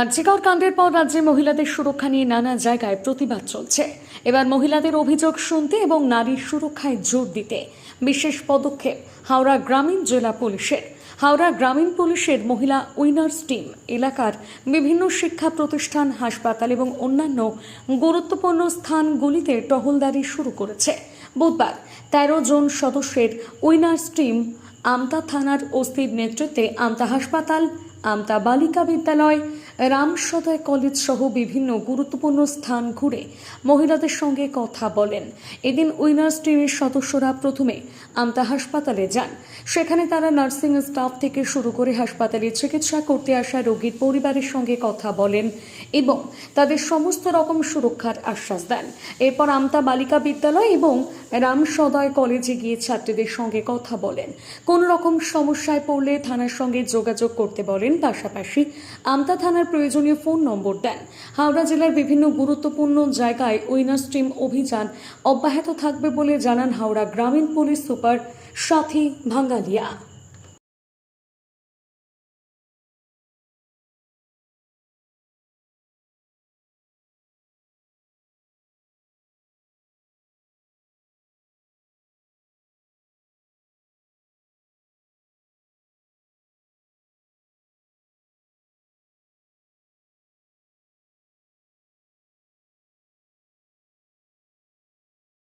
আর্জিকর কাণ্ডের পর রাজ্যে মহিলাদের সুরক্ষা নিয়ে নানা জায়গায় প্রতিবাদ চলছে। এবার মহিলাদের অভিযোগ শুনতে এবং নারীর সুরক্ষায় জোর দিতে। বিশেষ পদক্ষেপ হাওড়া গ্রামীণ জেলা পুলিশের। হাওড়া গ্রামীণ পুলিশের মহিলা উইনার্স টিম, এলাকার বিভিন্ন শিক্ষা প্রতিষ্ঠান, হাসপাতাল এবং অন্যান্য গুরুত্বপূর্ণ স্থানগুলিতে টহলদারি শুরু করেছে। বুধবার তেরো জন সদস্যের উইনার্স টিম আমতা থানার ওসির নেতৃত্বে আমতা হাসপাতাল, আমতা বালিকা বিদ্যালয় রামসদয় কলেজ সহ বিভিন্ন গুরুত্বপূর্ণ স্থান ঘুরে মহিলাদের সঙ্গে কথা বলেন। এদিন উইনার্স টিমের সদস্যরা প্রথমে আমতা হাসপাতালে যান। সেখানে তারা নার্সিং স্টাফ থেকে শুরু করে হাসপাতালে চিকিৎসা করতে আসা রোগীর পরিবারের সঙ্গে কথা বলেন এবং তাদের সমস্ত রকম সুরক্ষার আশ্বাস দেন। এরপর আমতা বালিকা বিদ্যালয় এবং রামসদয় কলেজে গিয়ে ছাত্রীদের সঙ্গে কথা বলেন। কোন রকম সমস্যায় পড়লে থানার সঙ্গে যোগাযোগ করতে বলেন পাশাপাশি আমতা থানার প্রয়োজনীয় ফোন নম্বর দেন। হাওড়া জেলার বিভিন্ন গুরুত্বপূর্ণ জায়গায় উইনার্স টিম অভিযান অব্যাহত থাকবে বলে জানান হাওড়া গ্রামীণ পুলিশ সুপার সাথী ভাঙ্গালিয়া।